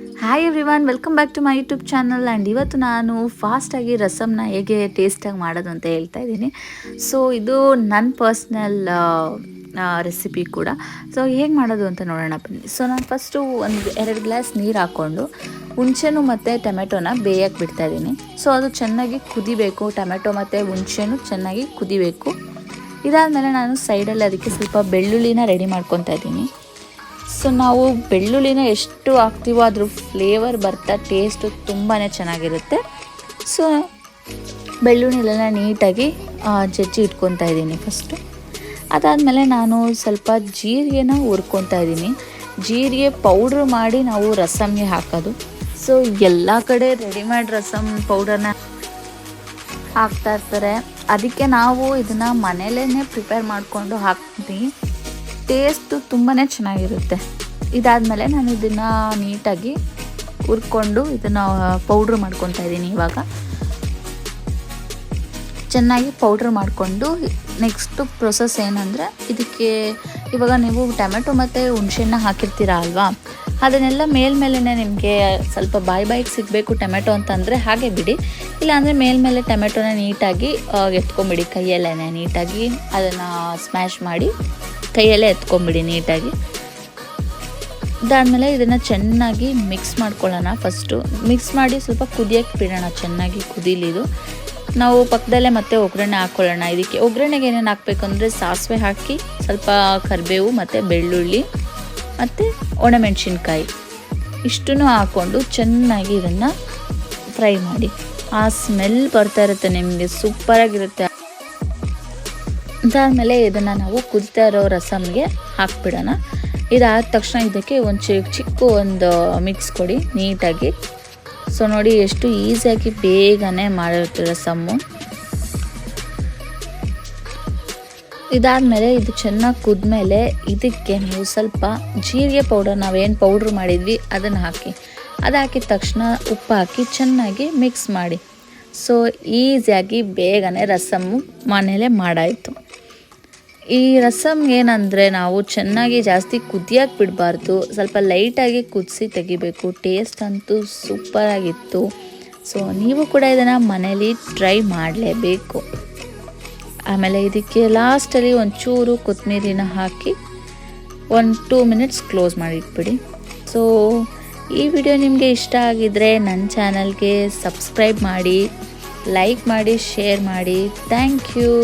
Hi everyone welcome back to my YouTube channel and ಇವತ್ತು ನಾನು ಫಾಸ್ಟಾಗಿ ರಸಮ್ನ ಹೇಗೆ ಟೇಸ್ಟಾಗಿ ಮಾಡೋದು ಅಂತ ಹೇಳ್ತಾ ಇದ್ದೀನಿ. ಸೊ ಇದು ನನ್ನ ಪರ್ಸ್ನಲ್ ರೆಸಿಪಿ ಕೂಡ. ಸೊ ಹೇಗೆ ಮಾಡೋದು ಅಂತ ನೋಡೋಣ ಬನ್ನಿ. ಸೊ ನಾನು ಫಸ್ಟು ಒಂದು ಎರಡು ಗ್ಲಾಸ್ ನೀರು ಹಾಕ್ಕೊಂಡು ಹುಣಸೆನು ಮತ್ತು ಟೊಮೆಟೊನ ಬೇಯಕ್ಕೆ ಬಿಡ್ತಾ ಇದ್ದೀನಿ. ಸೊ ಅದು ಚೆನ್ನಾಗಿ ಕುದಿಬೇಕು. ಟೊಮೆಟೊ ಮತ್ತು ಹುಣಸೆನು ಚೆನ್ನಾಗಿ ಕುದಿಬೇಕು. ಇದಾದಮೇಲೆ ನಾನು ಸೈಡಲ್ಲಿ ಅದಕ್ಕೆ ಸ್ವಲ್ಪ ಬೆಳ್ಳುಳ್ಳಿನ ರೆಡಿ ಮಾಡ್ಕೊತಾ ಇದ್ದೀನಿ. ಸೊ ನಾವು ಬೆಳ್ಳುಳ್ಳಿನ ಎಷ್ಟು ಹಾಕ್ತೀವೋ ಅದ್ರ ಫ್ಲೇವರ್ ಬರ್ತಾ ಟೇಸ್ಟು ತುಂಬಾ ಚೆನ್ನಾಗಿರುತ್ತೆ. ಸೊ ಬೆಳ್ಳುಳ್ಳಿಲೆಲ್ಲ ನೀಟಾಗಿ ಜಜ್ಜಿ ಇಟ್ಕೊತಾ ಇದ್ದೀನಿ ಫಸ್ಟು ಅದಾದಮೇಲೆ ನಾನು ಸ್ವಲ್ಪ ಜೀರಿಗೆನ ಹುರ್ಕೊತಾ ಇದ್ದೀನಿ. ಜೀರಿಗೆ ಪೌಡ್ರ್ ಮಾಡಿ ನಾವು ರಸಮ್ಗೆ ಹಾಕೋದು. ಸೊ ಎಲ್ಲ ಕಡೆ ರೆಡಿಮೇಡ್ ರಸಮ್ ಪೌಡರ್ನ ಹಾಕ್ತಾ ಇರ್ತಾರೆ. ಅದಕ್ಕೆ ನಾವು ಇದನ್ನು ಮನೇಲೇ ಪ್ರಿಪೇರ್ ಮಾಡಿಕೊಂಡು ಹಾಕ್ತೀವಿ. ಟೇಸ್ಟು ತುಂಬಾ ಚೆನ್ನಾಗಿರುತ್ತೆ. ಇದಾದಮೇಲೆ ನಾನು ಇದನ್ನು ನೀಟಾಗಿ ಹುರ್ಕೊಂಡು ಇದನ್ನು ಪೌಡ್ರ್ ಮಾಡ್ಕೊತಾ ಇದ್ದೀನಿ ಇವಾಗ. ಚೆನ್ನಾಗಿ ಪೌಡ್ರ್ ಮಾಡಿಕೊಂಡು ನೆಕ್ಸ್ಟು ಪ್ರೊಸೆಸ್ ಏನಂದರೆ ಇದಕ್ಕೆ ಇವಾಗ ನೀವು ಟೊಮೆಟೊ ಮತ್ತು ಹುಣಸೆಹಣ್ಣ ಹಾಕಿರ್ತೀರ ಅಲ್ವಾ? ಅದನ್ನೆಲ್ಲ ಮೇಲ್ಮೇಲೆ ನಿಮಗೆ ಸ್ವಲ್ಪ ಬಾಯಿ ಬಾಯಿಗೆ ಸಿಗಬೇಕು ಟೊಮೆಟೊ ಅಂತಂದರೆ ಹಾಗೆ ಬಿಡಿ. ಇಲ್ಲಾಂದರೆ ಮೇಲ್ಮೇಲೆ ಟೊಮೆಟೊನ ನೀಟಾಗಿ ಎತ್ಕೊಂಬಿಡಿ ಕೈಯಲ್ಲೇ ನೀಟಾಗಿ. ಅದನ್ನು ಸ್ಮ್ಯಾಶ್ ಮಾಡಿ ಕೈಯಲ್ಲೇ ಎತ್ಕೊಂಬಿಡಿ ನೀಟಾಗಿ. ಇದಾದಮೇಲೆ ಇದನ್ನು ಚೆನ್ನಾಗಿ ಮಿಕ್ಸ್ ಮಾಡ್ಕೊಳ್ಳೋಣ ಫಸ್ಟು ಮಿಕ್ಸ್ ಮಾಡಿ ಸ್ವಲ್ಪ ಕುದಿಯೋಕ್ಕೆ ಬಿಡೋಣ, ಚೆನ್ನಾಗಿ ಕುದೀಲಿದು ನಾವು ಪಕ್ಕದಲ್ಲೇ ಮತ್ತೆ ಒಗ್ಗರಣೆ ಹಾಕ್ಕೊಳ್ಳೋಣ ಇದಕ್ಕೆ ಒಗ್ಗರಣೆಗೆ ಏನೇನು ಹಾಕಬೇಕು ಅಂದರೆ ಸಾಸಿವೆ ಹಾಕಿ, ಸ್ವಲ್ಪ ಕರಿಬೇವು ಮತ್ತು ಬೆಳ್ಳುಳ್ಳಿ ಮತ್ತು ಒಣಮೆಣಸಿನ್ಕಾಯಿ. ಇಷ್ಟನ್ನು ಹಾಕ್ಕೊಂಡು ಚೆನ್ನಾಗಿ ಇದನ್ನು ಫ್ರೈ ಮಾಡಿ. ಆ ಸ್ಮೆಲ್ ಬರ್ತಾ ಇರುತ್ತೆ ನಿಮಗೆ ಸೂಪರಾಗಿರುತ್ತೆ ಅದಾದಮೇಲೆ ಇದನ್ನು ನಾವು ಕುದಿತಾ ಇರೋ ರಸಮ್ಗೆ ಹಾಕ್ಬಿಡೋಣ. ಇದಾದ ತಕ್ಷಣ ಇದಕ್ಕೆ ಒಂದು ಚಿಕ್ಕ ಚಿಕ್ಕ ಒಂದು ಮಿಕ್ಸ್ ಕೊಡಿ, ನೀಟಾಗಿ. ಸೊ ನೋಡಿ ಎಷ್ಟು ಈಸಿಯಾಗಿ ಬೇಗನೆ ಮಾಡಿರುತ್ತೆ ರಸಮ್ಮು. ಇದಾದಮೇಲೆ ಇದು ಚೆನ್ನಾಗಿ ಕುದ್ಮೇಲೆ ಇದಕ್ಕೆ ನೀವು ಸ್ವಲ್ಪ ಜೀರಿಗೆ ಪೌಡರ್, ನಾವೇನು ಪೌಡ್ರ್ ಮಾಡಿದ್ವಿ, ಅದನ್ನು ಹಾಕಿ. ಅದು ತಕ್ಷಣ ಉಪ್ಪು ಹಾಕಿ ಚೆನ್ನಾಗಿ ಮಿಕ್ಸ್ ಮಾಡಿ. ಸೊ ಈಸಿಯಾಗಿ ಬೇಗನೆ ರಸಮ್ಮು ಮನೇಲೆ ಮಾಡಾಯಿತು. ಈ ರಸಮ್ ಏನಂದರೆ ನಾವು ಚೆನ್ನಾಗಿ ಜಾಸ್ತಿ ಕುದಿಯಕ್ಕೆ ಬಿಡಬಾರ್ದು. ಸ್ವಲ್ಪ ಲೈಟಾಗಿ ಕುದಿಸಿ ತೆಗಿಬೇಕು. ಟೇಸ್ಟ್ ಅಂತೂ ಸೂಪರಾಗಿತ್ತು. ಸೊ, ನೀವು ಕೂಡ ಇದನ್ನು ಮನೇಲಿ ಟ್ರೈ ಮಾಡಲೇಬೇಕು. ಆಮೇಲೆ ಇದಕ್ಕೆ ಲಾಸ್ಟಲ್ಲಿ ಒಂಚೂರು ಕೊತ್ತಂಬರಿನ ಹಾಕಿ ಒಂದು ಟೂ ಮಿನಿಟ್ಸ್ ಕ್ಲೋಸ್ ಮಾಡಿಟ್ಬಿಡಿ. ಸೊ, ಈ ವಿಡಿಯೋ ನಿಮಗೆ ಇಷ್ಟ ಆಗಿದ್ದರೆ ನನ್ನ ಚಾನಲ್ಗೆ ಸಬ್ಸ್ಕ್ರೈಬ್ ಮಾಡಿ, ಲೈಕ್ ಮಾಡಿ, ಶೇರ್ ಮಾಡಿ. Thank you.